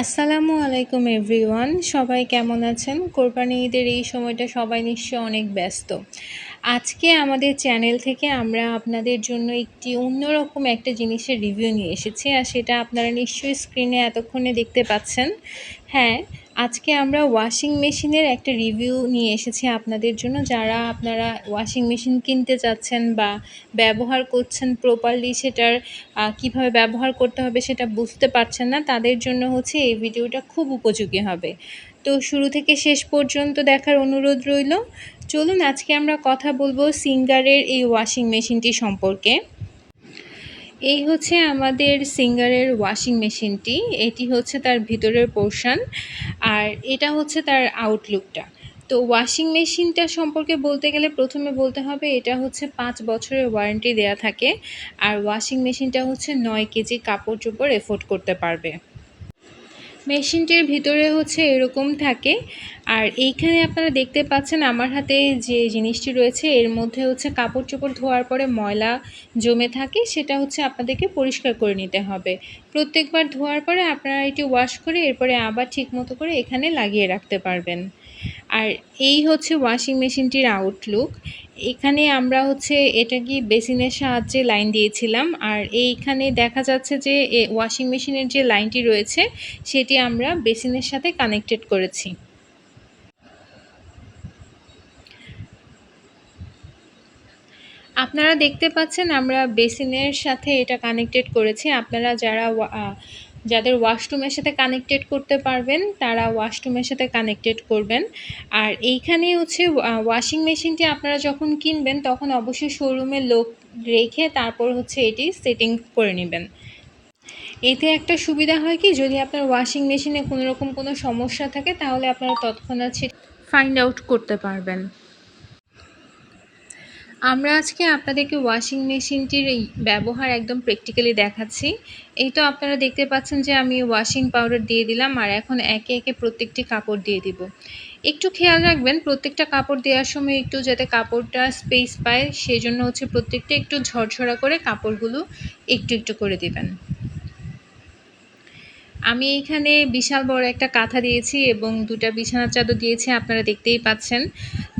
আসসালামু আলাইকুম এভরিওয়ান, সবাই কেমন আছেন? কোরবানি ঈদের এই সময়টা সবাই নিশ্চয় অনেক ব্যস্ত। আজকে আমাদের চ্যানেল থেকে আমরা আপনাদের জন্য একটি অন্যরকম একটা জিনিসের রিভিউ নিয়ে এসেছি, আর সেটা আপনারা নিশ্চয়ই স্ক্রিনে এতক্ষণে দেখতে পাচ্ছেন। হ্যাঁ আজকে আমরা ওয়াশিং মেশিনের একটা রিভিউ নিয়ে এসেছি আপনাদের জন্য। যারা আপনারা ওয়াশিং মেশিন কিনতে চাচ্ছেন বা ব্যবহার করছেন প্রপারলি সেটার কীভাবে ব্যবহার করতে হবে সেটা বুঝতে পারছেন না, তাদের জন্য হচ্ছে এই ভিডিওটা খুব উপযোগী হবে। তো শুরু থেকে শেষ পর্যন্ত দেখার অনুরোধ রইল। চলুন আজকে আমরা কথা বলব সিঙ্গারের এই ওয়াশিং মেশিনটি সম্পর্কে। এই হচ্ছে আমাদের সিঙ্গারের ওয়াশিং মেশিনটি। এটি হচ্ছে তার ভিতরের পোর্শান আর এটা হচ্ছে তার আউটলুকটা। তো ওয়াশিং মেশিনটা সম্পর্কে বলতে গেলে প্রথমে বলতে হবে, এটা হচ্ছে পাঁচ বছরের ওয়ারেন্টি দেয়া থাকে। আর ওয়াশিং মেশিনটা হচ্ছে নয় কেজি কাপড় চোপড় এফোর্ড করতে পারবে। মেশিনটির ভিতরে হচ্ছে এরকম থাকে। আর এইখানে আপনারা দেখতে পাচ্ছেন আমার হাতে যে জিনিসটি রয়েছে, এর মধ্যে হচ্ছে কাপড় চোপড় ধোয়ার পরে ময়লা জমে থাকে, সেটা হচ্ছে আপনাদেরকে পরিষ্কার করে নিতে হবে। প্রত্যেকবার ধোয়ার পরে আপনারা এটি ওয়াশ করে এরপরে আবার ঠিক মতো করে এখানে লাগিয়ে রাখতে পারবেন। আর এই হচ্ছে ওয়াশিং মেশিনটির আউটলুক এখানে আমরা হচ্ছে এটা কি বেসিনের সাহায্যে লাইন দিয়েছিলাম। আর এইখানে দেখা যাচ্ছে যে ওয়াশিং মেশিনের যে লাইনটি রয়েছে, সেটি আমরা বেসিনের সাথে কানেক্টেড করেছি। আপনারা দেখতে পাচ্ছেন আমরা বেসিনের সাথে এটা কানেক্টেড করেছি। আপনারা যারা যাদের ওয়াশরুমের সাথে কানেক্টেড করতে পারবেন, তারা ওয়াশরুমের সাথে কানেক্টেড করবেন। আর এইখানে হচ্ছে ওয়াশিং মেশিনটি আপনারা যখন কিনবেন, তখন অবশ্যই শোরুমে লোক রেখে তারপর হচ্ছে এটি সেটিং করে নেবেন। এতে একটা সুবিধা হয় কি, যদি আপনার ওয়াশিং মেশিনে কোনো রকম কোনো সমস্যা থাকে, তাহলে আপনারা তৎক্ষণাৎ ফাইন্ড আউট করতে পারবেন। আমরা আজকে আপনাদেরকে ওয়াশিং মেশিনটির ব্যবহার একদম প্র্যাকটিক্যালি দেখাচ্ছি। এই তো আপনারা দেখতে পাচ্ছেন যে আমি ওয়াশিং পাউডার দিয়ে দিলাম আর এখন একে একে প্রত্যেকটি কাপড় দিয়ে দিব। একটু খেয়াল রাখবেন, প্রত্যেকটা কাপড় দেওয়ার সময় একটু যাতে কাপড়টা স্পেস পায় সেই জন্য হচ্ছে প্রত্যেকটা একটু ঝরঝরা করে কাপড়গুলো একটু একটু করে দিবেন। আমি এইখানে বিশাল বড় একটা কাঁথা দিয়েছি এবং দুটা বিছানার চাদর দিয়েছি, আপনারা দেখতেই পাচ্ছেন।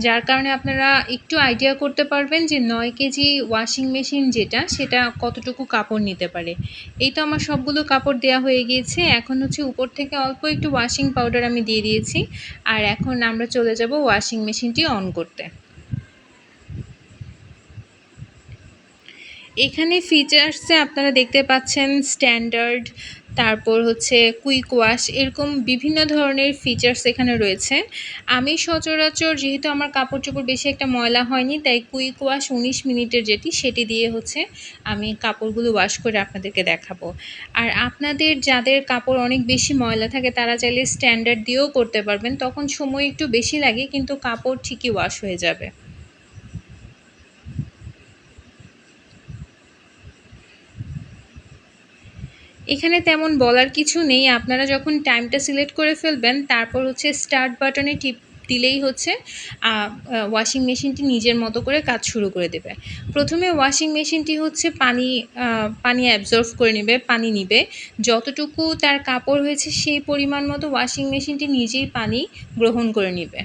যার কারণে আপনারা একটু আইডিয়া করতে পারবেন যে নয় কেজি ওয়াশিং মেশিন যেটা, সেটা কতটুকু কাপড় নিতে পারে। এই তো আমার সবগুলো কাপড় দেওয়া হয়ে গিয়েছে। এখন হচ্ছে উপর থেকে অল্প একটু ওয়াশিং পাউডার আমি দিয়ে দিয়েছি। আর এখন আমরা চলে যাব ওয়াশিং মেশিনটি অন করতে। এখানে ফিচার্সে আপনারা দেখতে পাচ্ছেন স্ট্যান্ডার্ড তারপর হচ্ছে কুইক ওয়াশ এরকম বিভিন্ন ধরনের ফিচার্স এখানে রয়েছে। আমি সচরাচর যেহেতু আমার কাপড় চোপড় বেশি একটা ময়লা হয়নি, তাই কুইক ওয়াশ উনিশ মিনিটের যেটি, সেটি দিয়ে হচ্ছে আমি কাপড়গুলো ওয়াশ করে আপনাদেরকে দেখাবো। আর আপনাদের যাদের কাপড় অনেক বেশি ময়লা থাকে, তারা চাইলে স্ট্যান্ডার্ড দিয়েও করতে পারবেন। তখন সময় একটু বেশি লাগে, কিন্তু কাপড় ঠিকই ওয়াশ হয়ে যাবে। এখানে তেমন বলার কিছু নেই। আপনারা যখন টাইমটা সিলেক্ট করে ফেলবেন, তারপর হচ্ছে স্টার্ট বাটনে টিপ দিলেই হচ্ছে ওয়াশিং মেশিনটি নিজের মতো করে কাজ শুরু করে দেবে। প্রথমে ওয়াশিং মেশিনটি হচ্ছে পানি পানি অ্যাবজর্ভ করে নেবে, পানি নিবে। যতটুকু তার কাপড় হয়েছে সেই পরিমাণ মতো ওয়াশিং মেশিনটি নিজেই পানি গ্রহণ করে নেবে।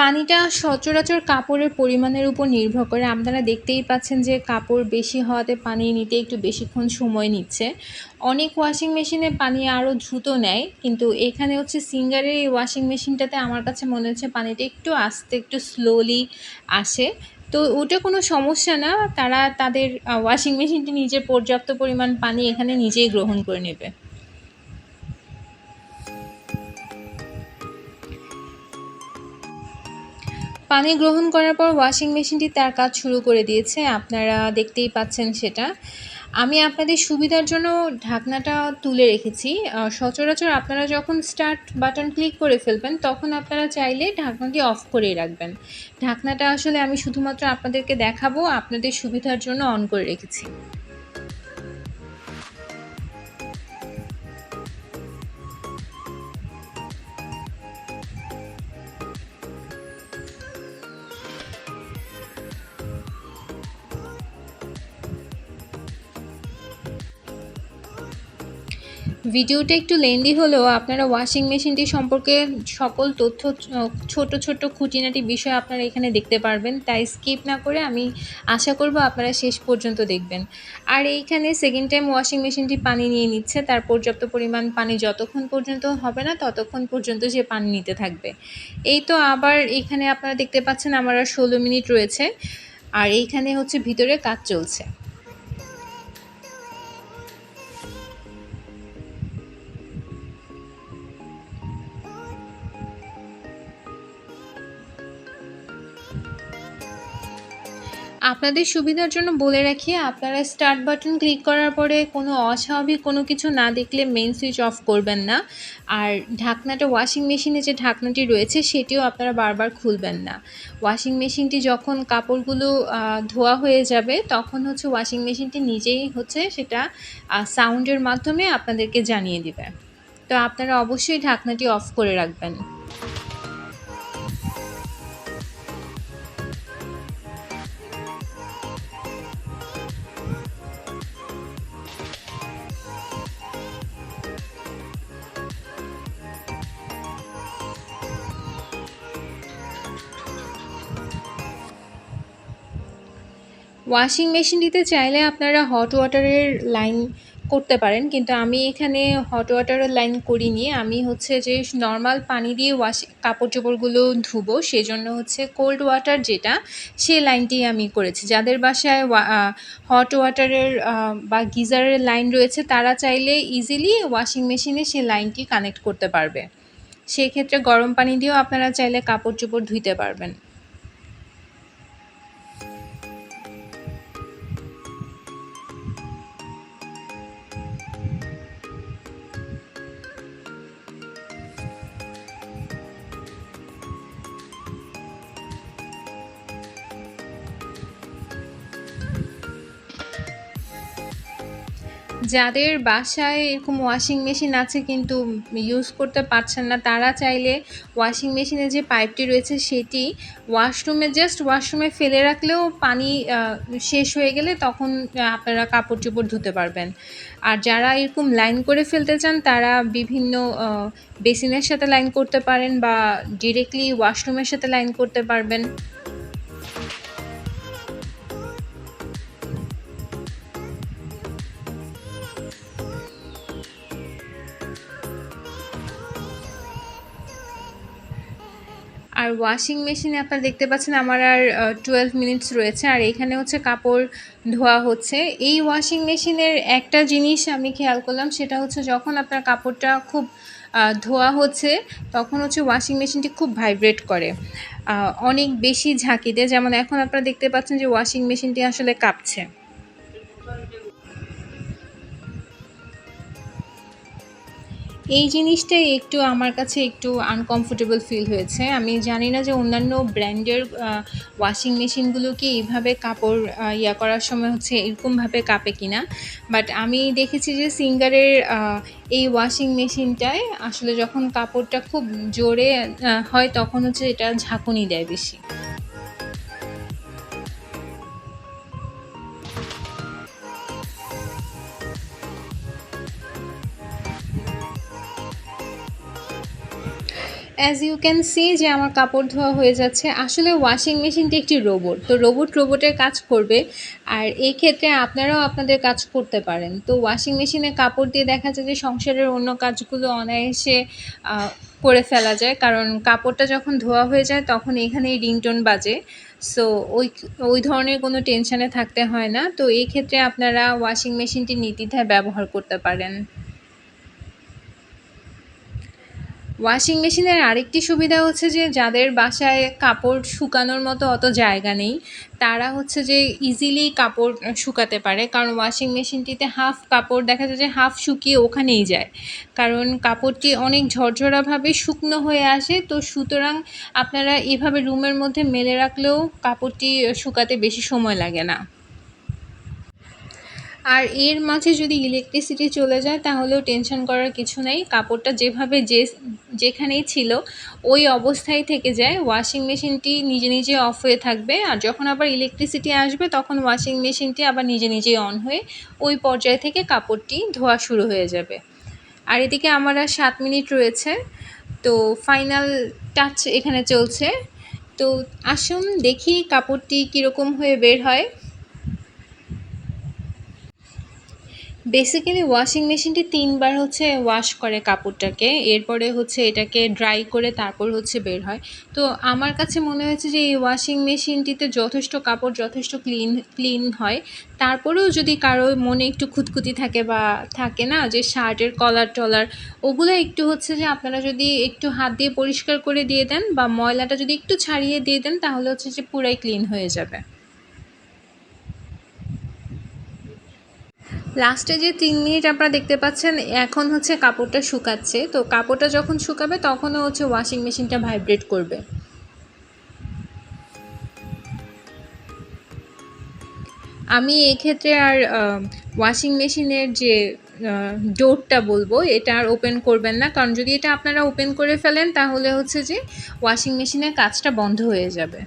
পানিটা সচরাচর কাপড়ের পরিমাণের উপর নির্ভর করে। আপনারা দেখতেই পাচ্ছেন যে কাপড় বেশি হওয়াতে পানি নিতে একটু বেশিক্ষণ সময় নিচ্ছে। অনেক ওয়াশিং মেশিনে পানি আরও দ্রুত নেয়, কিন্তু এখানে হচ্ছে সিঙ্গারের এই ওয়াশিং মেশিনটাতে আমার কাছে মনে হচ্ছে পানিটা একটু আস্তে, একটু স্লোলি আসে। তো ওটা কোনো সমস্যা না, তারা তাদের ওয়াশিং মেশিনটি নিজের পর্যাপ্ত পরিমাণ পানি এখানে নিজেই গ্রহণ করে নেবে। পানি গ্রহণ করার পর ওয়াশিং মেশিনটি তার কাজ শুরু করে দিয়েছে। আপনারা দেখতেই পাচ্ছেন সেটা। আমি আপনাদের সুবিধার জন্য ঢাকনাটা তুলে রেখেছি। সচরাচর আপনারা যখন স্টার্ট বাটন ক্লিক করে ফেলবেন, তখন আপনারা চাইলে ঢাকনাটি অফ করেই রাখবেন। ঢাকনাটা আসলে আমি শুধুমাত্র আপনাদেরকে দেখাবো, আপনাদের সুবিধার জন্য অন করে রেখেছি। ভিডিওটা একটু লেন্দি হলেও আপনারা ওয়াশিং মেশিনটি সম্পর্কে সকল তথ্য, ছোট ছোট খুঁটিনাটি বিষয় আপনারা এখানে দেখতে পারবেন। তাই স্কিপ না করে আমি আশা করব আপনারা শেষ পর্যন্ত দেখবেন। আর এইখানে সেকেন্ড টাইম ওয়াশিং মেশিনটি পানি নিয়ে নিচ্ছে। তার পর্যাপ্ত পরিমাণ পানি যতক্ষণ পর্যন্ত হবে না, ততক্ষণ পর্যন্ত সে পানি নিতে থাকবে। এই তো আবার এখানে আপনারা দেখতে পাচ্ছেন, আমার আর ষোলো মিনিট রয়েছে। আর এইখানে হচ্ছে ভিতরে কাজ চলছে। আপনাদের সুবিধার জন্য বলে রাখি, আপনারা স্টার্ট বাটন ক্লিক করার পরে কোনো অস্বাভাবিক কোনো কিছু না দেখলে মেন সুইচ অফ করবেন না। আর ঢাকনাটা ওয়াশিং মেশিনে যে ঢাকনাটি রয়েছে, সেটিও আপনারা বারবার খুলবেন না। ওয়াশিং মেশিনটি যখন কাপড়গুলো ধোয়া হয়ে যাবে, তখন হচ্ছে ওয়াশিং মেশিনটি নিজেই হচ্ছে সেটা সাউন্ডের মাধ্যমে আপনাদেরকে জানিয়ে দেবে। তো আপনারা অবশ্যই ঢাকনাটি অফ করে রাখবেন। ওয়াশিং মেশিনটিতে চাইলে আপনারা হট ওয়াটারের লাইন করতে পারেন, কিন্তু আমি এখানে হট ওয়াটারের লাইন করিনি। আমি হচ্ছে যে নর্মাল পানি দিয়ে ওয়াশ কাপড় চোপড়গুলো ধুবো, সেজন্য হচ্ছে কোল্ড ওয়াটার যেটা সেই লাইনটি আমি করেছি। যাদের বাসায় হট ওয়াটারের বা গিজারের লাইন রয়েছে, তারা চাইলে ইজিলি ওয়াশিং মেশিনে সেই লাইনটি কানেক্ট করতে পারবে। সেক্ষেত্রে গরম পানি দিয়েও আপনারা চাইলে কাপড় চোপড় ধুইতে পারবেন। যাদের বাসায় এরকম ওয়াশিং মেশিন আছে কিন্তু ইউজ করতে পারছেন না, তারা চাইলে ওয়াশিং মেশিনে যে পাইপটি রয়েছে সেটি ওয়াশরুমে জাস্ট ওয়াশরুমে ফেলে রাখলেও পানি শেষ হয়ে গেলে তখন আপনারা কাপড় চোপড় ধুতে পারবেন। আর যারা এরকম লাইন করে ফেলতে চান, তারা বিভিন্ন বেসিনের সাথে লাইন করতে পারেন বা ডিরেক্টলি ওয়াশরুমের সাথে লাইন করতে পারবেন। আর ওয়াশিং মেশিনে আপনারা দেখতে পাচ্ছেন আমার আর টুয়েলভ মিনিটস রয়েছে। আর এখানে হচ্ছে কাপড় ধোয়া হচ্ছে। এই ওয়াশিং মেশিনের একটা জিনিস আমি খেয়াল করলাম, সেটা হচ্ছে যখন আপনার কাপড়টা খুব ধোয়া হচ্ছে, তখন হচ্ছে ওয়াশিং মেশিনটি খুব ভাইব্রেট করে। অনেক বেশি ঝাঁকি দেয়। যেমন এখন আপনারা দেখতে পাচ্ছেন যে ওয়াশিং মেশিনটি আসলে কাঁপছে। এই জিনিসটাই একটু আমার কাছে একটু আনকমফোর্টেবল ফিল হয়েছে। আমি জানি না যে অন্যান্য ব্র্যান্ডের ওয়াশিং মেশিনগুলো কি এইভাবে কাপড় ইয়া করার সময় হচ্ছে এরকমভাবে কাঁপে কিনা। বাট আমি দেখেছি যে সিঙ্গারের এই ওয়াশিং মেশিনটায় আসলে যখন কাপড়টা খুব জোরে হয় তখন হচ্ছে এটা ঝাঁকুনি দেয় বেশি। অ্যাজ ইউ ক্যান সি যে আমার কাপড় ধোয়া হয়ে যাচ্ছে, আসলে ওয়াশিং মেশিনটি একটি রোবট তো রোবট রোবটের কাজ করবে। আর এই ক্ষেত্রে আপনারাও আপনাদের কাজ করতে পারেন। তো ওয়াশিং মেশিনে কাপড় দিয়ে দেখা যায় যে সংসারের অন্য কাজগুলো অনায়াসে করে ফেলা যায়। কারণ কাপড়টা যখন ধোয়া হয়ে যায়, তখন এখানেই রিংটোন বাজে। সো ওই ওই ধরনের কোনো টেনশানে থাকতে হয় না। তো এই ক্ষেত্রে আপনারা ওয়াশিং মেশিনটি নির্দ্বিধায় ব্যবহার করতে পারেন। ওয়াশিং মেশিনের আরেকটি সুবিধা হচ্ছে যে যাদের বাসায় কাপড় শুকানোর মতো অত জায়গা নেই, তারা হচ্ছে যে ইজিলি কাপড় শুকাতে পারে। কারণ ওয়াশিং মেশিনটিতে হাফ কাপড় দেখা যায় যে হাফ শুকিয়ে ওখানেই যায়। কারণ কাপড়টি অনেক ঝরঝরাভাবে শুকনো হয়ে আসে, তো সুতরাং আপনারা এভাবে রুমের মধ্যে মেলে রাখলেও কাপড়টি শুকাতে বেশি সময় লাগে না। আর এর মাঝে যদি ইলেকট্রিসিটি চলে যায়, তাহলেও টেনশন করার কিছু নেই। কাপড়টা যেভাবে যে, যেখানেই ছিল, ওই অবস্থায় থেকে যায়। ওয়াশিং মেশিনটি নিজে নিজে অফ হয়ে থাকবে। আর যখন আবার ইলেকট্রিসিটি আসবে, তখন ওয়াশিং মেশিনটি আবার নিজে নিজেই অন হয়ে ওই পর্যায় থেকে কাপড়টি ধোয়া শুরু হয়ে যাবে। আর এদিকে আমার আর সাত মিনিট রয়েছে। তো ফাইনাল টাচ এখানে চলছে। তো আসুন দেখি কাপড়টি কীরকম হয়ে বের হয়। বেসিক্যালি ওয়াশিং মেশিনটি তিনবার হচ্ছে ওয়াশ করে কাপড়টাকে, এরপরে হচ্ছে এটাকে ড্রাই করে তারপর হচ্ছে বের হয়। তো আমার কাছে মনে হয়েছে যে এই ওয়াশিং মেশিনটিতে যথেষ্ট কাপড় যথেষ্ট ক্লিন ক্লিন হয়। তারপরেও যদি কারও মনে একটু খুঁতখুতি থাকে বা থাকে না, যে শার্টের কলার টলার, ওগুলো একটু হচ্ছে যে আপনারা যদি একটু হাত দিয়ে পরিষ্কার করে দিয়ে দেন বা ময়লাটা যদি একটু ছাড়িয়ে দিয়ে দেন, তাহলে হচ্ছে যে পুরাই ক্লিন হয়ে যাবে। লাস্টে যে তিন মিনিট আপনারা দেখতে পাচ্ছেন, এখন হচ্ছে কাপড়টা শুকাচ্ছে। তো কাপড়টা যখন শুকাবে তখনও হচ্ছে ওয়াশিং মেশিনটা ভাইব্রেট করবে। আমি এক্ষেত্রে আর ওয়াশিং মেশিনের যে ডোরটা বলব, এটা আর ওপেন করবেন না। কারণ যদি এটা আপনারা ওপেন করে ফেলেন, তাহলে হচ্ছে যে ওয়াশিং মেশিনের কাজটা বন্ধ হয়ে যাবে।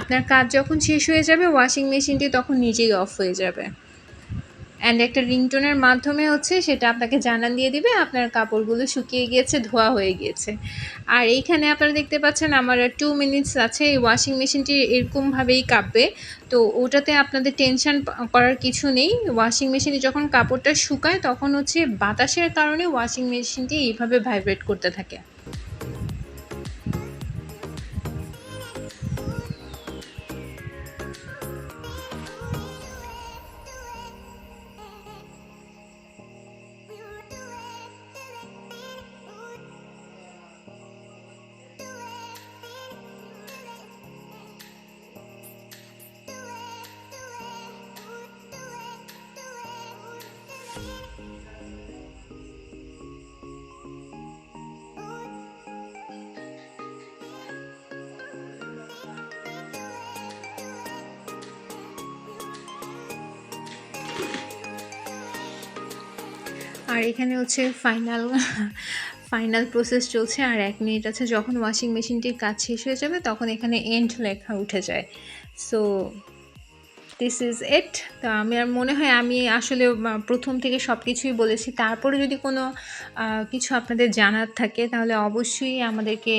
আপনার কাজ যখন শেষ হয়ে যাবে ওয়াশিং মেশিনটি তখন নিজেই অফ হয়ে যাবে। অ্যান্ড একটা রিংটোনের মাধ্যমে হচ্ছে সেটা আপনাকে জানান দিয়ে দিবে, আপনার কাপড়গুলো শুকিয়ে গিয়েছে, ধোয়া হয়ে গিয়েছে। আর এইখানে আপনারা দেখতে পাচ্ছেন আমার টু মিনিটস আছে, এই ওয়াশিং মেশিনটি এরকমভাবেই কাঁপবে। তো ওটাতে আপনাদের টেনশন করার কিছু নেই। ওয়াশিং মেশিনে যখন কাপড়টা শুকায়, তখন হচ্ছে বাতাসের কারণে ওয়াশিং মেশিনটি এইভাবে ভাইব্রেট করতে থাকে। আর এখানে হচ্ছে ফাইনাল ফাইনাল প্রসেস চলছে। আর এক মিনিট আছে, যখন ওয়াশিং মেশিনটির কাজ শেষ হয়ে যাবে, তখন এখানে এন্ড লেখা উঠে যায়। সো দিস ইজ ইট তো আমি আর মনে হয় আমি আসলে প্রথম থেকে সব কিছুই বলেছি। তারপরে যদি কোনো কিছু আপনাদের জানার থাকে, তাহলে অবশ্যই আমাদেরকে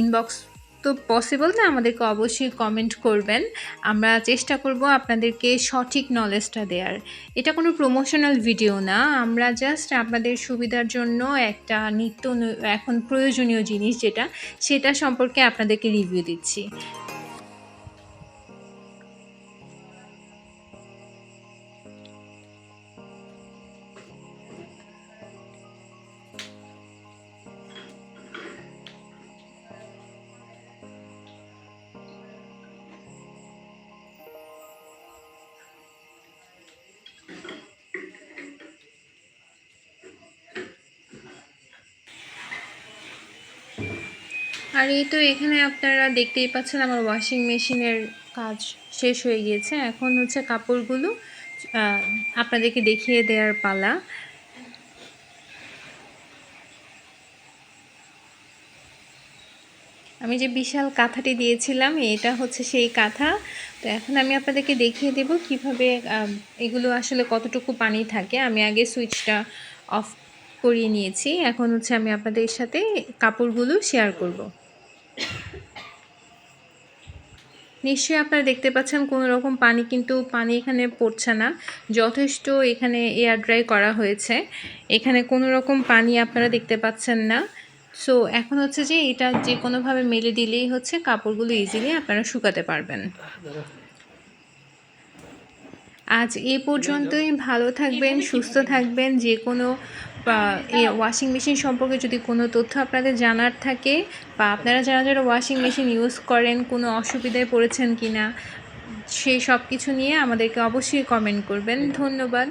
ইনবক্স তো পসিবল না আমাদেরকে অবশ্যই কমেন্ট করবেন। আমরা চেষ্টা করব আপনাদেরকে সঠিক নলেজটা দেওয়ার এটা কোনো প্রমোশনাল ভিডিও না। আমরা জাস্ট আপনাদের সুবিধার জন্য একটা নিত্য এখন প্রয়োজনীয় জিনিস যেটা, সেটা সম্পর্কে আপনাদেরকে রিভিউ দিচ্ছি। আর এই তো এখানে আপনারা দেখতেই পাচ্ছেন আমার ওয়াশিং মেশিনের কাজ শেষ হয়ে গিয়েছে। এখন হচ্ছে কাপড়গুলো আপনাদেরকে দেখিয়ে দেওয়ার পালা। আমি যে বিশাল কাঁথাটি দিয়েছিলাম, এটা হচ্ছে সেই কাঁথা। তো এখন আমি আপনাদেরকে দেখিয়ে দেব কীভাবে এগুলো আসলে কতটুকু পানি থাকে। আমি আগে সুইচটা অফ করিয়ে নিয়েছি। এখন হচ্ছে আমি আপনাদের সাথে কাপড়গুলো শেয়ার করব। নিশ্চয়ই আপনারা দেখতে পাচ্ছেন কোনো রকম পানি কিন্তু পানি এখানে পড়ছে না। যথেষ্ট এখানে এয়ার ড্রাই করা হয়েছে। এখানে কোনো রকম পানি আপনারা দেখতে পাচ্ছেন না। সো, এখন হচ্ছে যে এটা যে কোনোভাবে মেলে দিলেই হচ্ছে কাপড়গুলো ইজিলি আপনারা শুকাতে পারবেন। আজ এ পর্যন্তই। ভালো থাকবেন, সুস্থ থাকবেন। যে কোনো ওয়াশিং মেশিন সম্পর্কে যদি কোনো তথ্য আপনাদের জানার থাকে বা আপনারা যারা যারা ওয়াশিং মেশিন ইউজ করেন, কোনো অসুবিধায় পড়েছেন কি না সেই সব কিছু নিয়ে আমাদেরকে অবশ্যই কমেন্ট করবেন। ধন্যবাদ।